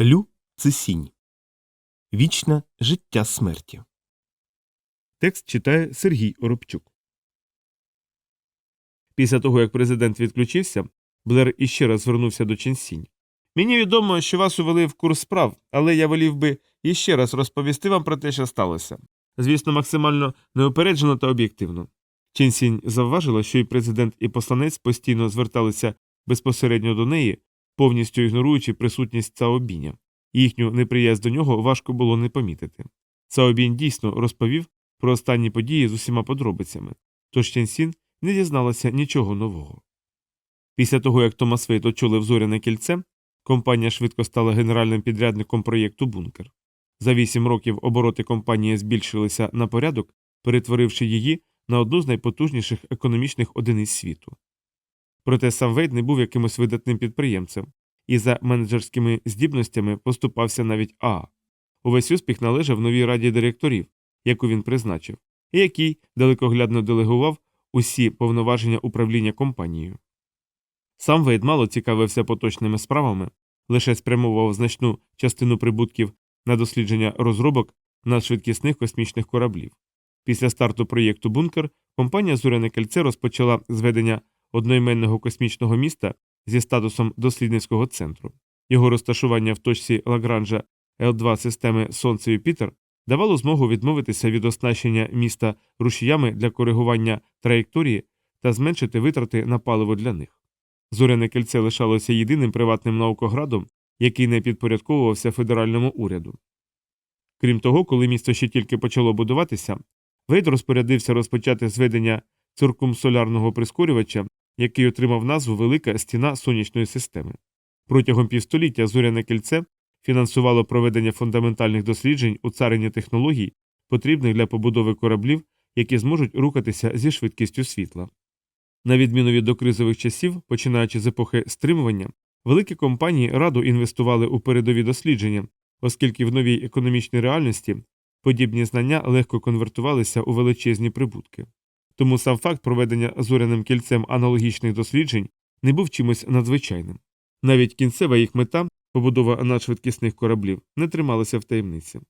Лю це сінь. Вічне життя смерті. Текст читає Сергій Оробчук. Після того, як президент відключився, Блер іще раз звернувся до Ченсінь. Мені відомо, що вас увели в курс справ, але я волів би іще раз розповісти вам про те, що сталося. Звісно, максимально неупереджено та об'єктивно. Ченсінь завважила, що і президент, і посланець постійно зверталися безпосередньо до неї, повністю ігноруючи присутність Цаобіня. Їхню неприязнь до нього важко було не помітити. Цаобінь дійсно розповів про останні події з усіма подробицями, тож Ченсін не дізналася нічого нового. Після того, як Томас Вейт очолив зоряне кільце, компанія швидко стала генеральним підрядником проєкту Бункер. За вісім років обороти компанії збільшилися на порядок, перетворивши її на одну з найпотужніших економічних одиниць світу. Проте сам Вейт не був якимось видатним підприємцем, і за менеджерськими здібностями поступався навіть Аа. Увесь успіх належав новій раді директорів, яку він призначив, і який далекоглядно делегував усі повноваження управління компанією. Сам Вейд мало цікавився поточними справами, лише спрямовував значну частину прибутків на дослідження розробок надшвидкісних космічних кораблів. Після старту проєкту Бункер компанія Зоряне кільце розпочала зведення одноіменного космічного міста зі статусом дослідницького центру. Його розташування в точці Лагранжа Л2 системи Сонце Юпітер давало змогу відмовитися від оснащення міста рушіями для коригування траєкторії та зменшити витрати на паливо для них. Зоряне кільце лишалося єдиним приватним наукоградом, який не підпорядковувався федеральному уряду. Крім того, коли місто ще тільки почало будуватися, Вейд розпорядився розпочати зведення циркумсолярного прискорювача, який отримав назву Велика стіна сонячної системи. Протягом півстоліття зоряне кільце фінансувало проведення фундаментальних досліджень у царині технологій, потрібних для побудови кораблів, які зможуть рухатися зі швидкістю світла. На відміну від докризових часів, починаючи з епохи стримування, великі компанії радо інвестували у передові дослідження, оскільки в новій економічній реальності подібні знання легко конвертувалися у величезні прибутки. Тому сам факт проведення зоряним кільцем аналогічних досліджень не був чимось надзвичайним. Навіть кінцева їх мета, побудова надшвидкісних кораблів, не трималася в таємниці.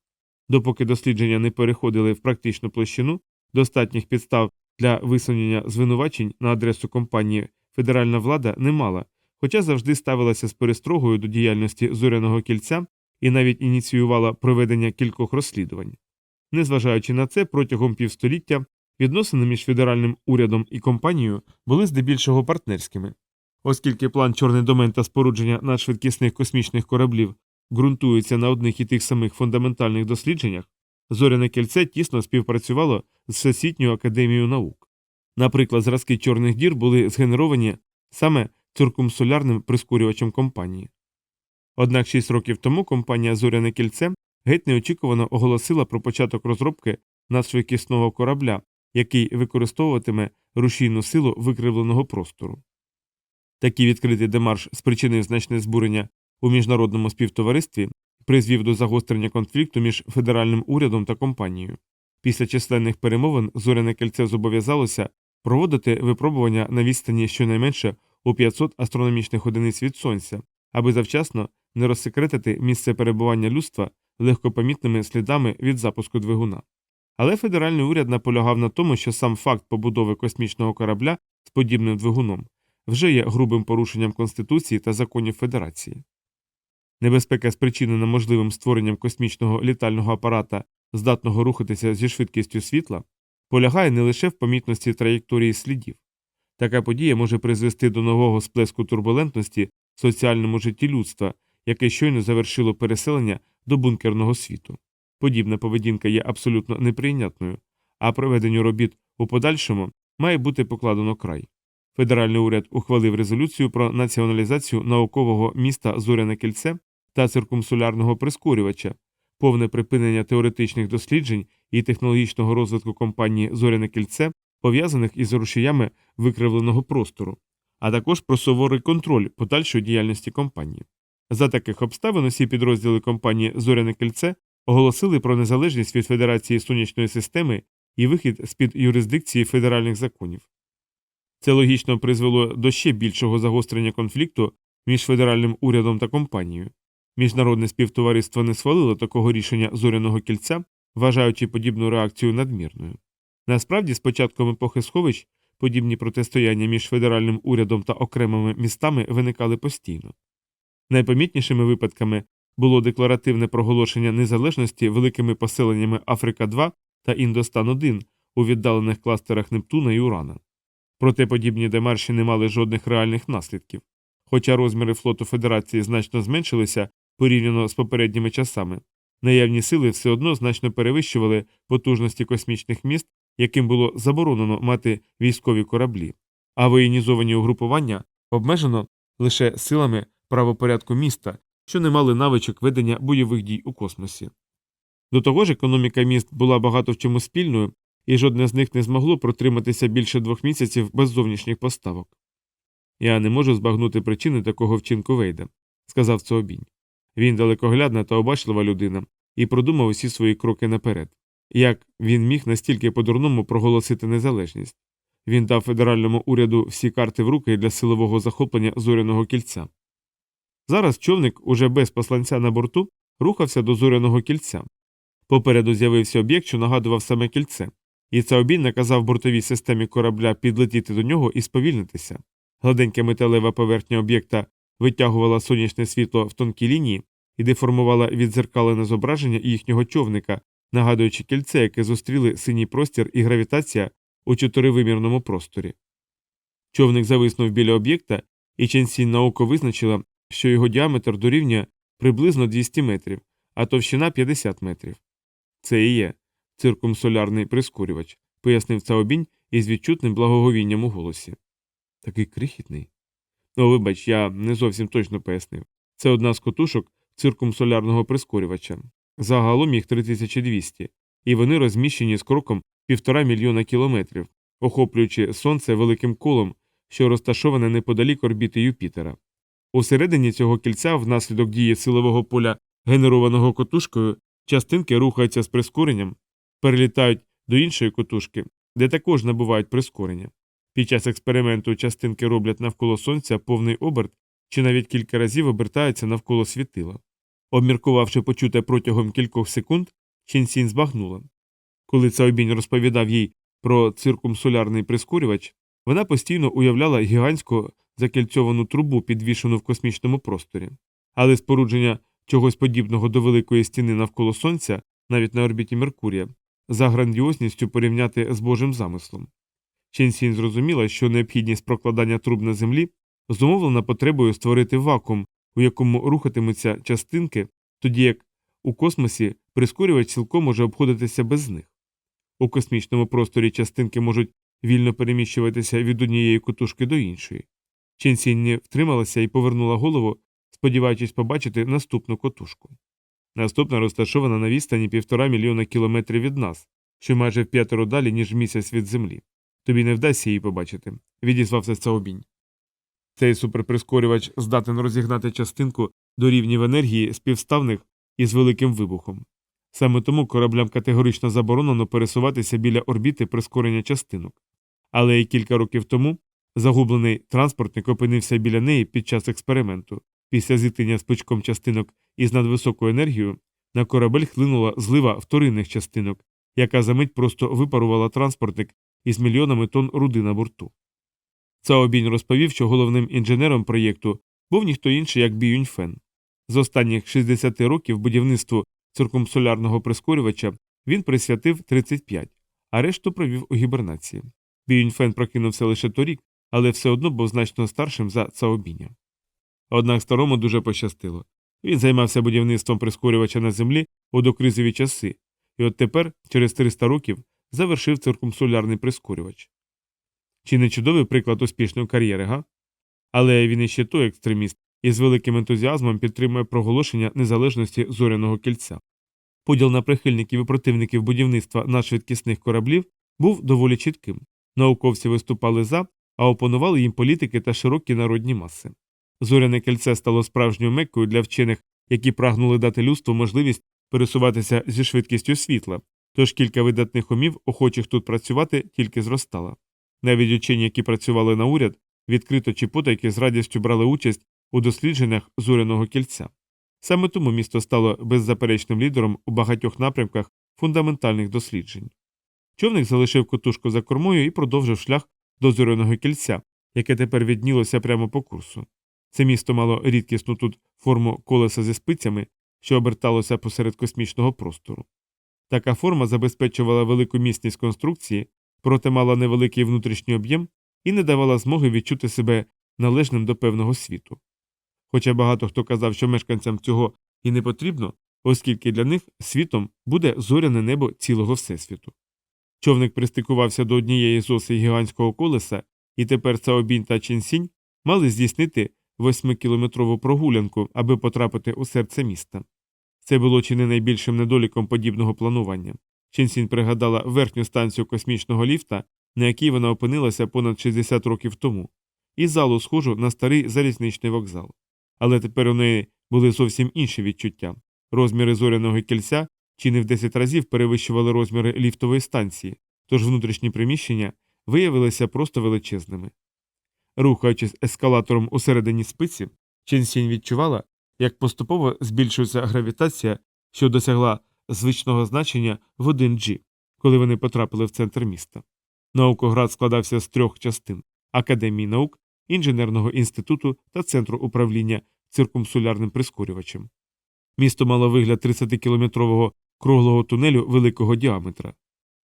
Допоки дослідження не переходили в практичну площину, достатніх підстав для висунення звинувачень на адресу компанії федеральна влада не мала, хоча завжди ставилася з перестрогою до діяльності зоряного кільця і навіть ініціювала проведення кількох розслідувань. Незважаючи на це, протягом півстоліття відносини між федеральним урядом і компанією були здебільшого партнерськими. Оскільки план Чорний домен та спорудження надшвидкісних космічних кораблів ґрунтується на одних і тих самих фундаментальних дослідженнях, зоряне кільце тісно співпрацювало з Всесвітньою академією наук. Наприклад, зразки чорних дір були згенеровані саме циркумсолярним прискорювачем компанії. Однак шість років тому компанія Зоряне кільце геть неочікувано оголосила про початок розробки надшвидкісного корабля, який використовуватиме рушійну силу викривленого простору. Такий відкритий демарш спричинив значне збурення у міжнародному співтоваристві, призвів до загострення конфлікту між федеральним урядом та компанією. Після численних перемовин зоряне кільце зобов'язалося проводити випробування на відстані щонайменше у 500 астрономічних одиниць від сонця, аби завчасно не розсекретити місце перебування людства легкопомітними слідами від запуску двигуна. Але федеральний уряд наполягав на тому, що сам факт побудови космічного корабля з подібним двигуном вже є грубим порушенням Конституції та законів Федерації. Небезпека, спричинена можливим створенням космічного літального апарата, здатного рухатися зі швидкістю світла, полягає не лише в помітності траєкторії слідів. Така подія може призвести до нового сплеску турбулентності в соціальному житті людства, яке щойно завершило переселення до бункерного світу. Подібна поведінка є абсолютно неприйнятною, а проведенню робіт у подальшому має бути покладено край. Федеральний уряд ухвалив резолюцію про націоналізацію наукового міста Зоряне кільце та циркумсолярного прискорювача, повне припинення теоретичних досліджень і технологічного розвитку компанії Зоряне кільце, пов'язаних із рушіями викривленого простору, а також про суворий контроль подальшої діяльності компанії. За таких обставин усі підрозділи компанії Зоряне кільце оголосили про незалежність від Федерації сонячної системи і вихід з під юрисдикції федеральних законів. Це логічно призвело до ще більшого загострення конфлікту між федеральним урядом та компанією. Міжнародне співтовариство не схвалило такого рішення зоряного кільця, вважаючи подібну реакцію надмірною. Насправді, з початком епохи сховищ подібні протистояння між федеральним урядом та окремими містами виникали постійно. Найпомітнішими випадками було декларативне проголошення незалежності великими поселеннями Африка 2 та Індостан 1 у віддалених кластерах Нептуна і Урана. Проте подібні демарші не мали жодних реальних наслідків. Хоча розміри флоту Федерації значно зменшилися порівняно з попередніми часами, наявні сили все одно значно перевищували потужності космічних міст, яким було заборонено мати військові кораблі, а воєнізовані угрупування обмежено лише силами правопорядку міста, що не мали навичок ведення бойових дій у космосі. До того ж, економіка міст була багато в чому спільною, і жодне з них не змогло протриматися більше двох місяців без зовнішніх поставок. Я не можу збагнути причини такого вчинку Вейда, сказав Цообінь. Він далекоглядна та обачлива людина і продумав усі свої кроки наперед. Як він міг настільки по-дурному проголосити незалежність? Він дав федеральному уряду всі карти в руки для силового захоплення зоряного кільця. Зараз човник, уже без посланця на борту, рухався до зоряного кільця. Попереду з'явився об'єкт, що нагадував саме кільце, і Цаобінь наказав бортовій системі корабля підлетіти до нього і сповільнитися. Гладенька металева поверхня об'єкта витягувала сонячне світло в тонкі лінії і деформувала відзеркалене зображення їхнього човника, нагадуючи кільце, яке зустріли синій простір і гравітація у чотиривимірному просторі. Човник зависнув біля об'єкта, і Ченсінь на око визначила, що його діаметр дорівнює приблизно 200 метрів, а товщина 50 метрів. Це і є циркумсолярний прискорювач, пояснив Цаобінь із відчутним благоговінням у голосі. Такий крихітний. О, вибач, я не зовсім точно пояснив. Це одна з котушок циркумсолярного прискорювача. Загалом їх 3200, і вони розміщені з кроком півтора мільйона кілометрів, охоплюючи сонце великим колом, що розташоване неподалік орбіти Юпітера. Усередині цього кільця, внаслідок дії силового поля, генерованого котушкою, частинки рухаються з прискоренням, перелітають до іншої котушки, де також набувають прискорення. Під час експерименту частинки роблять навколо сонця повний оберт чи навіть кілька разів обертаються навколо світила. Обміркувавши почуте протягом кількох секунд, Ченсінь збагнула. Коли Цаобінь розповідав їй про циркумсолярний прискорювач, вона постійно уявляла гігантську закільцьовану трубу, підвішену в космічному просторі, але спорудження чогось подібного до великої стіни навколо сонця, навіть на орбіті Меркурія, за грандіозністю порівняти з Божим замислом. Ченсінь зрозуміла, що необхідність прокладання труб на землі зумовлена потребою створити вакуум, у якому рухатимуться частинки, тоді як у космосі прискорювач цілком може обходитися без них. У космічному просторі частинки можуть вільно переміщуватися від однієї кутушки до іншої. Ченсінь не втрималася і повернула голову, сподіваючись побачити наступну котушку. Наступна розташована на відстані півтора мільйона кілометрів від нас, що майже в п'ятеро далі, ніж місяць від землі. Тобі не вдасться її побачити, відізвався Цаобінь. Цей суперприскорювач здатен розігнати частинку до рівнів енергії співставних із великим вибухом. Саме тому кораблям категорично заборонено пересуватися біля орбіти прискорення частинок. Але і кілька років тому загублений транспортник опинився біля неї під час експерименту. Після зіткнення з пучком частинок із надвисокою енергією на корабель хлинула злива вторинних частинок, яка за мить просто випарувала транспортник із мільйонами тонн руди на борту. Цаобінь розповів, що головним інженером проєкту був ніхто інший, як Біюнь Фен. З останніх 60 років будівництву циркумсолярного прискорювача він присвятив 35, а решту провів у гібернації. Біюнь Фен прокинувся лише торік, але все одно був значно старшим за Цаобіня. Однак старому дуже пощастило. Він займався будівництвом прискорювача на землі у докризові часи, і от тепер, через 300 років, завершив циркумсолярний прискорювач. Чи не чудовий приклад успішної кар'єри, га? Але він іще той екстреміст і з великим ентузіазмом підтримує проголошення незалежності зоряного кільця. Поділ на прихильників і противників будівництва надшвидкісних кораблів був доволі чітким. Науковці виступали за, а опонували їм політики та широкі народні маси. Зоряне кільце стало справжньою меккою для вчених, які прагнули дати людству можливість пересуватися зі швидкістю світла, тож кілька видатних умів, охочих тут працювати, тільки зростала. Навіть учені, які працювали на уряд, відкрито чи потайки з радістю брали участь у дослідженнях зоряного кільця. Саме тому місто стало беззаперечним лідером у багатьох напрямках фундаментальних досліджень. Човник залишив котушку за кормою і продовжив шлях до зоряного кільця, яке тепер віднілося прямо по курсу. Це місто мало рідкісну тут форму колеса зі спицями, що оберталося посеред космічного простору. Така форма забезпечувала велику міцність конструкції, проте мала невеликий внутрішній об'єм і не давала змоги відчути себе належним до певного світу. Хоча багато хто казав, що мешканцям цього і не потрібно, оскільки для них світом буде зоряне небо цілого всесвіту. Човник пристикувався до однієї з осей гігантського колеса, і тепер Цаобінь та Ченсінь мали здійснити восьмикілометрову прогулянку, аби потрапити у серце міста. Це було чи не найбільшим недоліком подібного планування. Ченсінь пригадала верхню станцію космічного ліфта, на якій вона опинилася понад 60 років тому, і залу схожу на старий залізничний вокзал. Але тепер у неї були зовсім інші відчуття. Розміри зоряного кільця чи не в 10 разів перевищували розміри ліфтової станції, тож внутрішні приміщення виявилися просто величезними. Рухаючись ескалатором усередині спиці, Ченсінь відчувала, як поступово збільшується гравітація, що досягла звичного значення в 1G, коли вони потрапили в центр міста. Наукоград складався з трьох частин Академії наук, інженерного інституту та центру управління циркумсулярним прискорювачем. Місто мало вигляд 30-кілометрового круглого тунелю великого діаметра.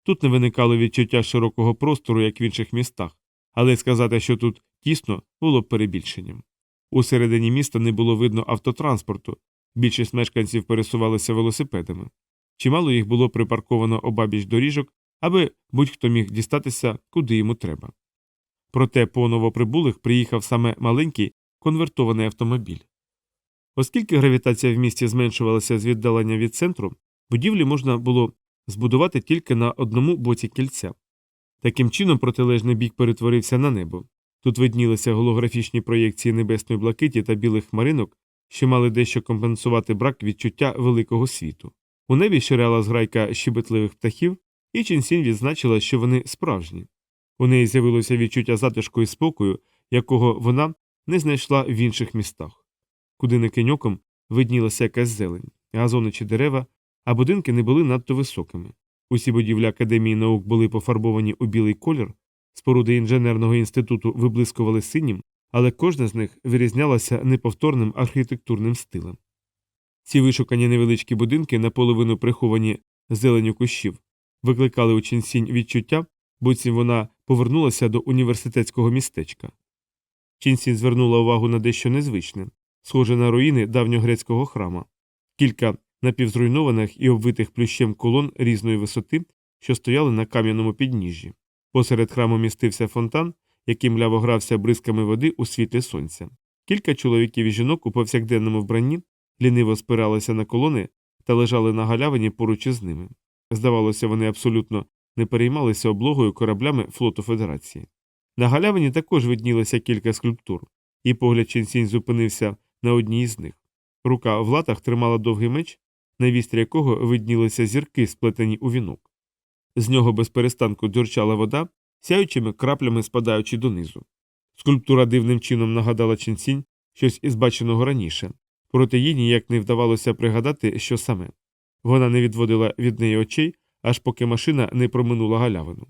Тут не виникало відчуття широкого простору, як в інших містах, але сказати, що тут тісно, було б перебільшенням. Усередині міста не було видно автотранспорту, більшість мешканців пересувалися велосипедами. Чимало їх було припарковано обабіч доріжок, аби будь-хто міг дістатися, куди йому треба. Проте по новоприбулих приїхав саме маленький конвертований автомобіль. Оскільки гравітація в місті зменшувалася з віддалення від центру, будівлі можна було збудувати тільки на одному боці кільця. Таким чином протилежний бік перетворився на небо. Тут виднілися голографічні проєкції небесної блакиті та білих хмаринок, що мали дещо компенсувати брак відчуття великого світу. У небі щиряла зграйка щебетливих птахів, і Чінсінь відзначила, що вони справжні. У неї з'явилося відчуття затишку і спокою, якого вона не знайшла в інших містах. Куди не киньоком виднілася якась зелень, газони чи дерева, а будинки не були надто високими. Усі будівлі Академії наук були пофарбовані у білий колір, споруди інженерного інституту виблискували синім, але кожна з них вирізнялася неповторним архітектурним стилем. Ці вишукані невеличкі будинки, наполовину приховані зеленю кущів, викликали у Чінсінь відчуття, буцім вона повернулася до університетського містечка. Чінсінь звернула увагу на дещо незвичне, схоже на руїни давньогрецького храма, кілька напівзруйнованих і обвитих плющем колон різної висоти, що стояли на кам'яному підніжжі. Посеред храму містився фонтан, який мляво грався бризками води у світлі сонця. Кілька чоловіків і жінок у повсякденному вбранні ліниво спиралися на колони та лежали на галявині поруч із ними. Здавалося, вони абсолютно не переймалися облогою кораблями флоту Федерації. На галявині також виднілося кілька скульптур, і погляд Ченсінь зупинився на одній із них. Рука в латах тримала довгий меч, на вістрі якого виднілися зірки, сплетені у вінок. З нього без перестанку дзюрчала вода, сяючими краплями спадаючи донизу. Скульптура дивним чином нагадала Ченсінь щось із баченого раніше, проте їй ніяк не вдавалося пригадати, що саме. Вона не відводила від неї очей, аж поки машина не проминула галявину.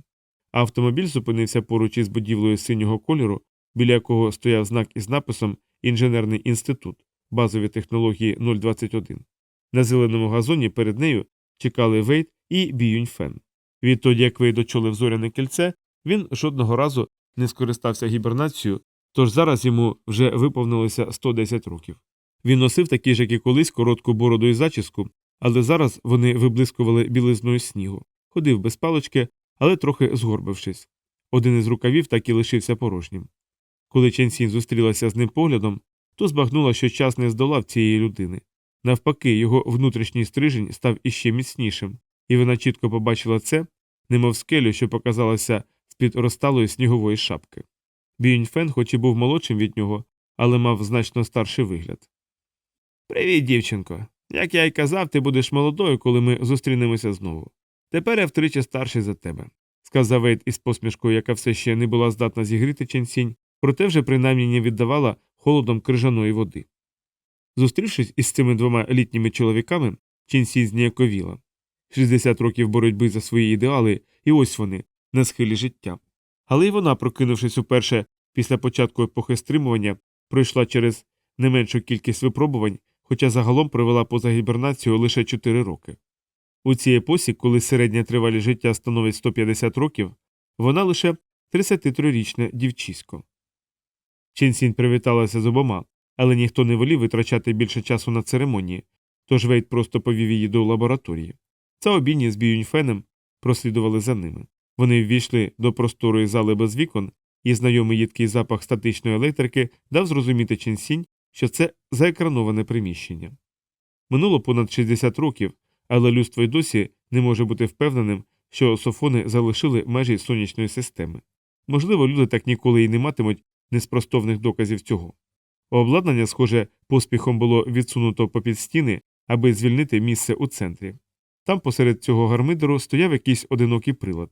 Автомобіль зупинився поруч із будівлею синього кольору, біля якого стояв знак із написом Інженерний інститут, базові технології 021. На зеленому газоні перед нею чекали Вейт і Біюньфен. Відтоді, як Вейт очолив зоряне кільце, він жодного разу не скористався гібернацією, тож зараз йому вже виповнилося 110 років. Він носив такі ж, як і колись, коротку бороду і зачіску, але зараз вони виблискували білизною снігу, ходив без палочки, але трохи згорбившись. Один із рукавів так і лишився порожнім. Коли Ченсін зустрілася з ним поглядом, то збагнула, що час не здолав цієї людини. Навпаки, його внутрішній стрижень став іще міцнішим, і вона чітко побачила це, немов скелю, що показалася з-під розталої снігової шапки. Біюньфен, хоч і був молодшим від нього, але мав значно старший вигляд. Привіт, дівчинко. Як я й казав, ти будеш молодою, коли ми зустрінемося знову. Тепер я втричі старший за тебе, сказав Вейт із посмішкою, яка все ще не була здатна зігріти ченсінь, проте вже принаймні не віддавала холодом крижаної води. Зустрівшись із цими двома літніми чоловіками, Ченсі зніяковіла. 60 років боротьби за свої ідеали, і ось вони, на схилі життя. Але й вона, прокинувшись уперше після початку епохи стримування, пройшла через не меншу кількість випробувань, хоча загалом провела поза гібернацію лише 4 роки. У цій епосі, коли середня тривалість життя становить 150 років, вона лише 33-річне дівчисько. Ченсінь привіталася з обома, але ніхто не волів витрачати більше часу на церемонії, тож Вейт просто повів її до лабораторії. Цаобіні з Біюньфеном прослідували за ними. Вони ввійшли до просторої зали без вікон, і знайомий їдкий запах статичної електрики дав зрозуміти Ченсінь, що це заекрановане приміщення. Минуло понад 60 років, але людство й досі не може бути впевненим, що софони залишили межі сонячної системи. Можливо, люди так ніколи і не матимуть неспростовних доказів цього. Обладнання, схоже, поспіхом було відсунуто попід стіни, аби звільнити місце у центрі. Там посеред цього гармидеру стояв якийсь одинокий прилад.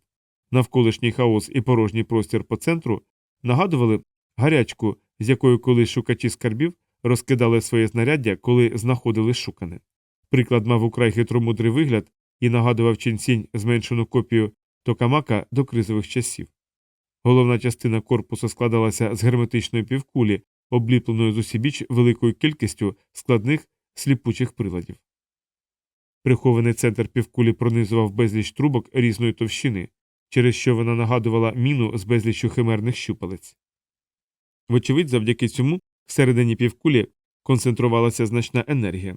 Навколишній хаос і порожній простір по центру нагадували гарячку, з якою колись шукачі скарбів розкидали своє знаряддя, коли знаходили шукане. Приклад мав украй хитромудрий вигляд і нагадував ченсінь зменшену копію токамака до кризових часів. Головна частина корпусу складалася з герметичної півкулі, обліпленої з усібіч великою кількістю складних сліпучих приладів. Прихований центр півкулі пронизував безліч трубок різної товщини, через що вона нагадувала міну з безліччю химерних щупалець. Вочевидь, завдяки цьому всередині півкулі концентрувалася значна енергія.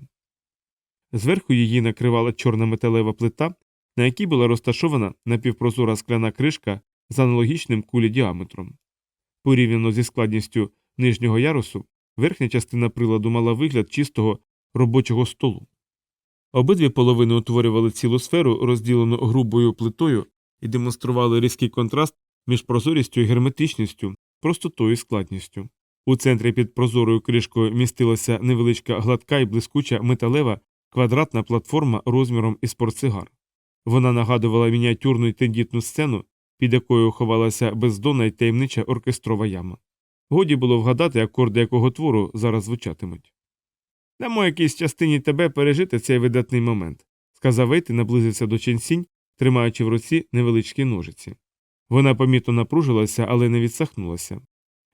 Зверху її накривала чорна металева плита, на якій була розташована напівпрозора скляна кришка з аналогічним кулі діаметром. Порівняно зі складністю нижнього ярусу, верхня частина приладу мала вигляд чистого робочого столу. Обидві половини утворювали цілу сферу, розділену грубою плитою, і демонстрували різкий контраст між прозорістю і герметичністю, простотою і складністю. У центрі під прозорою кришкою містилася невеличка гладка і блискуча металева квадратна платформа розміром із портсигар. Вона нагадувала мініатюрну й тендітну сцену, під якою ховалася бездонна й таємнича оркестрова яма. Годі було вгадати, акорди якого твору зараз звучатимуть. Дамо якійсь частині тебе пережити цей видатний момент, сказав Вейт і наблизився до Ченсінь, тримаючи в руці невеличкі ножиці. Вона помітно напружилася, але не відсахнулася.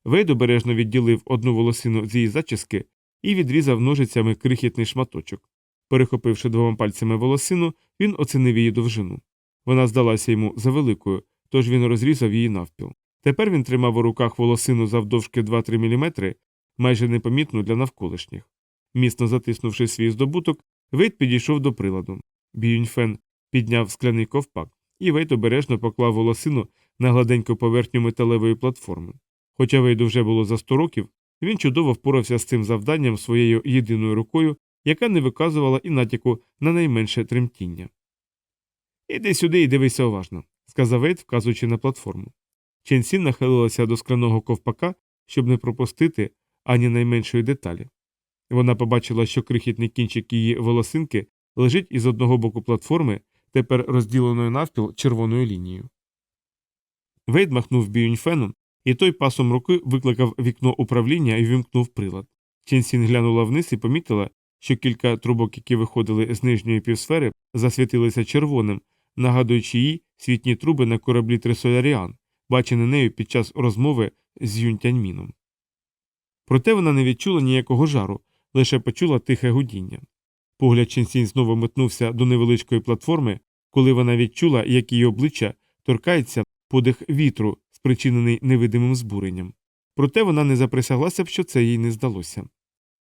Вейд обережно відділив одну волосину з її зачіски і відрізав ножицями крихітний шматочок. Перехопивши двома пальцями волосину, він оцінив її довжину. Вона здалася йому завеликою, тож він розрізав її навпіл. Тепер він тримав у руках волосину завдовжки 2-3 мм, майже непомітну для навколишніх. Міцно затиснувши свій здобуток, Вейт підійшов до приладу. Біюньфен підняв скляний ковпак, і Вейт обережно поклав волосину на гладеньку поверхню металевої платформи. Хоча Вейду вже було за 100 років, він чудово впорався з цим завданням своєю єдиною рукою, яка не виказувала і натяку на найменше тремтіння. Іди сюди і дивися уважно, сказав Вейт, вказуючи на платформу. Ченсін нахилилася до скляного ковпака, щоб не пропустити ані найменшої деталі. Вона побачила, що крихітний кінчик її волосинки лежить із одного боку платформи, тепер розділеною навпіл червоною лінією. Вейд махнув біюньфеном, і той пасом руки викликав вікно управління і вимкнув прилад. Ченсін глянула вниз і помітила, що кілька трубок, які виходили з нижньої півсфери, засвітилися червоним, нагадуючи їй світні труби на кораблі Тресоляріан, бачені нею під час розмови з Юнтяньміном. Проте вона не відчула ніякого жару, лише почула тихе гудіння. Погляд Ченсінь знову метнувся до невеличкої платформи, коли вона відчула, як її обличчя торкається подих вітру, спричинений невидимим збуренням. Проте вона не заприсяглася б, що це їй не здалося.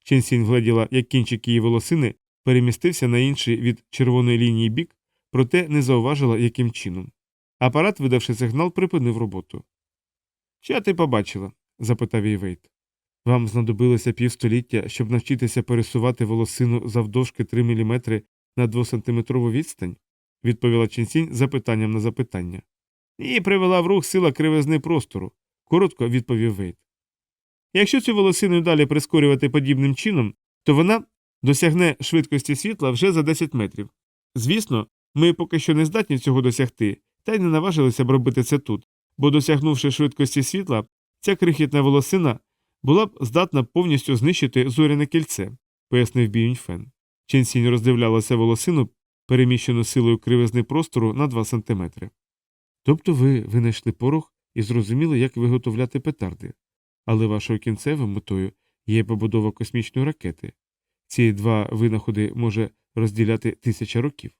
Ченсінь вгледіла, як кінчик її волосини перемістився на інший від червоної лінії бік, проте не зауважила, яким чином. Апарат, видавши сигнал, припинив роботу. Що ти побачила? запитав її Вейт. Вам знадобилося півстоліття, щоб навчитися пересувати волосину завдовжки 3 мм на 2-сантиметрову відстань? відповіла Ченсінь запитанням на запитання. Її привела в рух сила кривизни простору, коротко відповів Вейт. Якщо цю волосину далі прискорювати подібним чином, то вона досягне швидкості світла вже за 10 метрів. Звісно, ми поки що не здатні цього досягти, та й не наважилися б робити це тут, бо досягнувши швидкості світла, ця крихітна волосина була б здатна повністю знищити зоряне кільце. пояснив Біюньфен. Ченсінь роздивлялася волосину, переміщену силою кривизни простору на 2 сантиметри. Тобто ви винайшли порох і зрозуміли, як виготовляти петарди. Але вашою кінцевою метою є побудова космічної ракети. Ці два винаходи може розділяти тисяча років.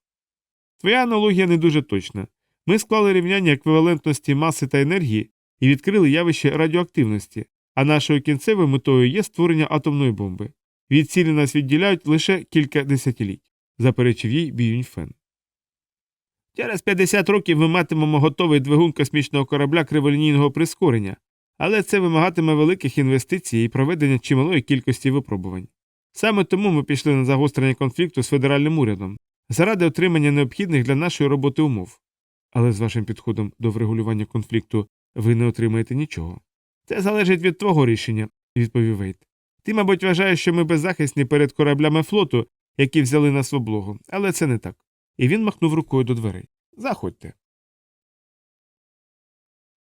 Твоя аналогія не дуже точна. Ми склали рівняння еквівалентності маси та енергії і відкрили явище радіоактивності, а нашою кінцевою метою є створення атомної бомби. Від цілі нас відділяють лише кілька десятиліть, заперечив їй Біюньфен. Через 50 років ми матимемо готовий двигун космічного корабля криволінійного прискорення, але це вимагатиме великих інвестицій і проведення чималої кількості випробувань. Саме тому ми пішли на загострення конфлікту з федеральним урядом заради отримання необхідних для нашої роботи умов. Але з вашим підходом до врегулювання конфлікту ви не отримаєте нічого. Це залежить від твого рішення, відповів Вейт. Ти, мабуть, вважаєш, що ми беззахисні перед кораблями флоту, які взяли нас в облогу, але це не так. І він махнув рукою до дверей. Заходьте.